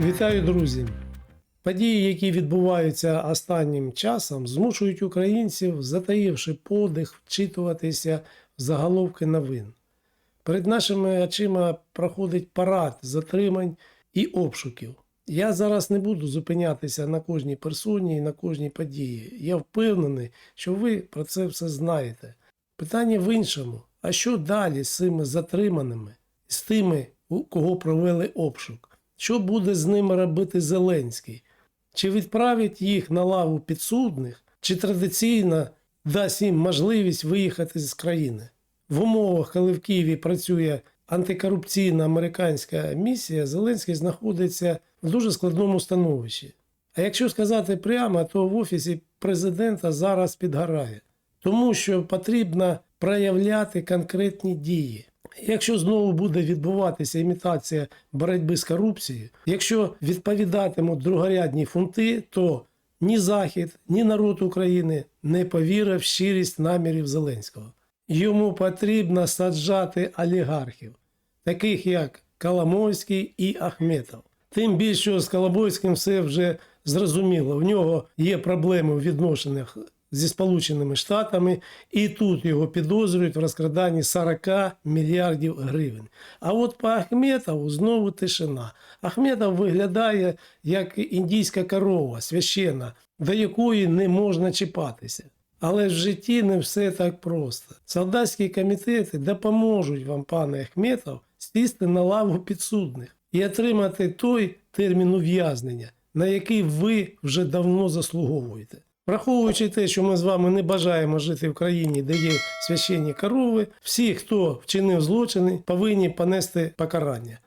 Вітаю, друзі! Події, які відбуваються останнім часом, змушують українців, затаївши подих, вчитуватися в заголовки новин. Перед нашими очима проходить парад затримань і обшуків. Я зараз не буду зупинятися на кожній персоні і на кожній події. Я впевнений, що ви про це все знаєте. Питання в іншому: а що далі з цими затриманими, з тими, у кого провели обшук? Що буде з ними робити Зеленський? Чи відправить їх на лаву підсудних, чи традиційно дасть їм можливість виїхати з країни? В умовах, коли в Києві працює антикорупційна американська місія, Зеленський знаходиться в дуже складному становищі. А якщо сказати прямо, то в офісі президента зараз підгорає, тому що потрібно проявляти конкретні дії. Якщо знову буде відбуватися імітація боротьби з корупцією, якщо відповідатимуть другорядні фунти, то ні Захід, ні народ України не повірив в щирість намірів Зеленського. Йому потрібно саджати олігархів, таких як Коломойський і Ахметов. Тим більше з Коломойським все вже зрозуміло. В нього є проблеми в відношеннях зі Сполученими Штатами, і тут його підозрюють в розкраданні 40 мільярдів гривень. А от по Ахметову знову тишина. Ахметов виглядає як індійська корова, священна, до якої не можна чіпатися. Але в житті не все так просто. Солдатські комітети допоможуть вам, пане Ахметов, сісти на лаву підсудних і отримати той термін ув'язнення, на який ви вже давно заслуговуєте. Враховуючи те, що ми з вами не бажаємо жити в країні, де є священні корови, всі, хто вчинив злочини, повинні понести покарання.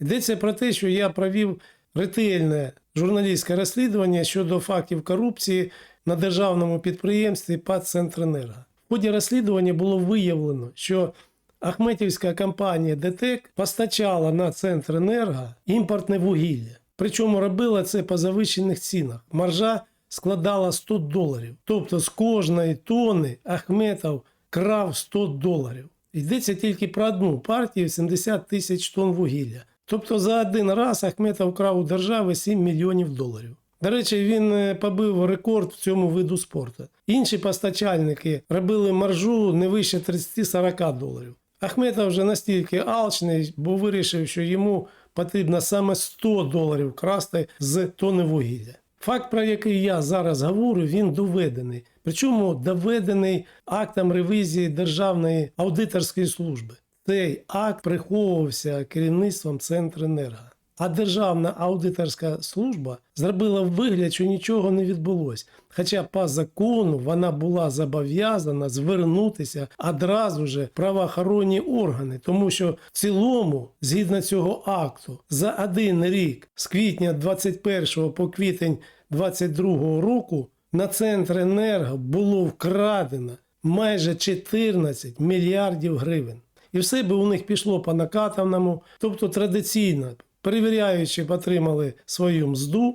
Йдеться про те, що я провів ретельне журналістське розслідування щодо фактів корупції на державному підприємстві ПАД «Центренерго». В ході розслідування було виявлено, що Ахметівська компанія ДТЕК постачала на Центренерго імпортне вугілля. Причому робила це по завищених цінах. Маржа складала 100 доларів. Тобто з кожної тони Ахметов крав 100 доларів. Йдеться тільки про одну партію 70 тисяч тонн вугілля. Тобто за один раз Ахметов крав у держави 7 мільйонів доларів. До речі, він е, побив рекорд в цьому виду спорту. Інші постачальники робили маржу не вище 30-40 доларів. Ахметов вже настільки алчний, бо вирішив, що йому потрібно саме 100 доларів красти з тони вугілля. Факт, про який я зараз говорю, він доведений. Причому доведений актом ревізії Державної аудиторської служби. Цей акт приховувався керівництвом Центренерго. А Державна аудиторська служба зробила вигляд, що нічого не відбулося. Хоча по закону вона була зобов'язана звернутися одразу же правоохоронні органи, тому що в цілому, згідно цього акту, за один рік з квітня 21 по квітень 22 року на центр енерго було вкрадено майже 14 мільярдів гривень. І все би у них пішло по накатаному, тобто традиційно перевіряючи, отримали свою мзду,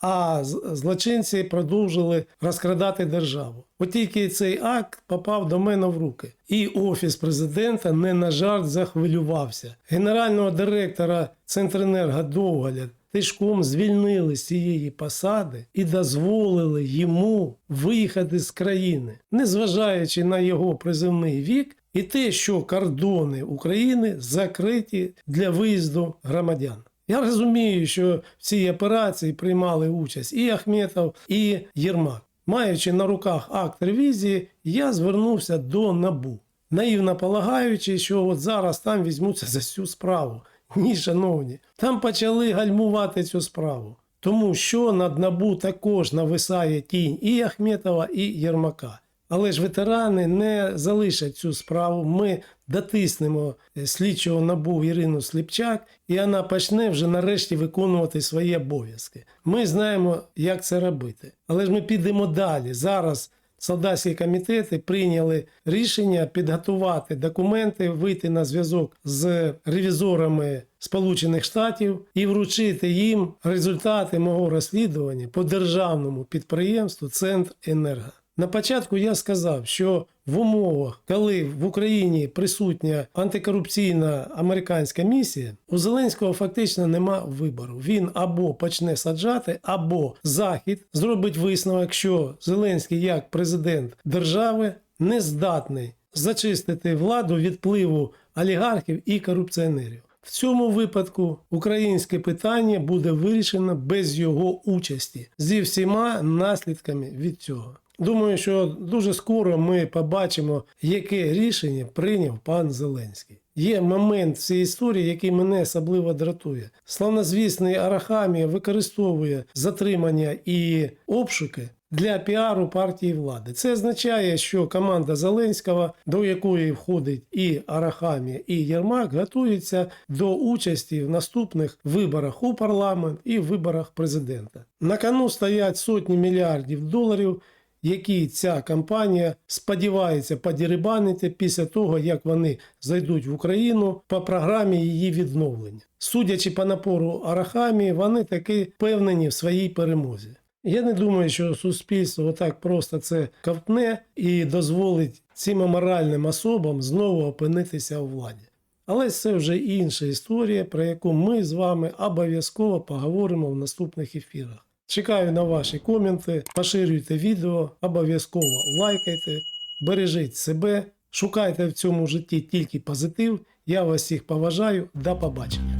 а злочинці продовжили розкрадати державу. От тільки цей акт попав до мене в руки. І офіс президента не на жарт захвилювався. Генерального директора Центренерго Довгаля тишком звільнили з цієї посади і дозволили йому виїхати з країни, незважаючи на його призивний вік і те, що кордони України закриті для виїзду громадян. Я розумію, що в цій операції приймали участь і Ахметов, і Єрмак. Маючи на руках акт ревізії, я звернувся до НАБУ, наївно полагаючи, що от зараз там візьмуться за цю справу. Ні, шановні, там почали гальмувати цю справу. Тому що над НАБУ також нависає тінь і Ахметова, і Єрмака. Але ж ветерани не залишать цю справу. Ми дотиснемо е, слідчого набу Ірину Сліпчак, і вона почне вже нарешті виконувати свої обов'язки. Ми знаємо, як це робити. Але ж ми підемо далі. Зараз солдатські комітети прийняли рішення підготувати документи, вийти на зв'язок з ревізорами Сполучених Штатів і вручити їм результати мого розслідування по державному підприємству Центр Енерго. На початку я сказав, що в умовах, коли в Україні присутня антикорупційна американська місія, у Зеленського фактично нема вибору. Він або почне саджати, або Захід зробить висновок, що Зеленський як президент держави не здатний зачистити владу від впливу олігархів і корупціонерів. В цьому випадку українське питання буде вирішено без його участі зі всіма наслідками від цього. Думаю, що дуже скоро ми побачимо, яке рішення прийняв пан Зеленський. Є момент в цій історії, який мене особливо дратує. Славнозвісний Арахамія використовує затримання і обшуки для піару партії влади. Це означає, що команда Зеленського, до якої входить і Арахамія, і Єрмак, готується до участі в наступних виборах у парламент і виборах президента. На кону стоять сотні мільярдів доларів які ця компанія сподівається подірибанити після того, як вони зайдуть в Україну по програмі її відновлення. Судячи по напору Арахамії, вони таки впевнені в своїй перемозі. Я не думаю, що суспільство отак просто це ковтне і дозволить цим аморальним особам знову опинитися у владі. Але це вже інша історія, про яку ми з вами обов'язково поговоримо в наступних ефірах. Чекаю на ваші коменти, поширюйте відео, обов'язково лайкайте, бережіть себе, шукайте в цьому житті тільки позитив. Я вас всіх поважаю. До побачення.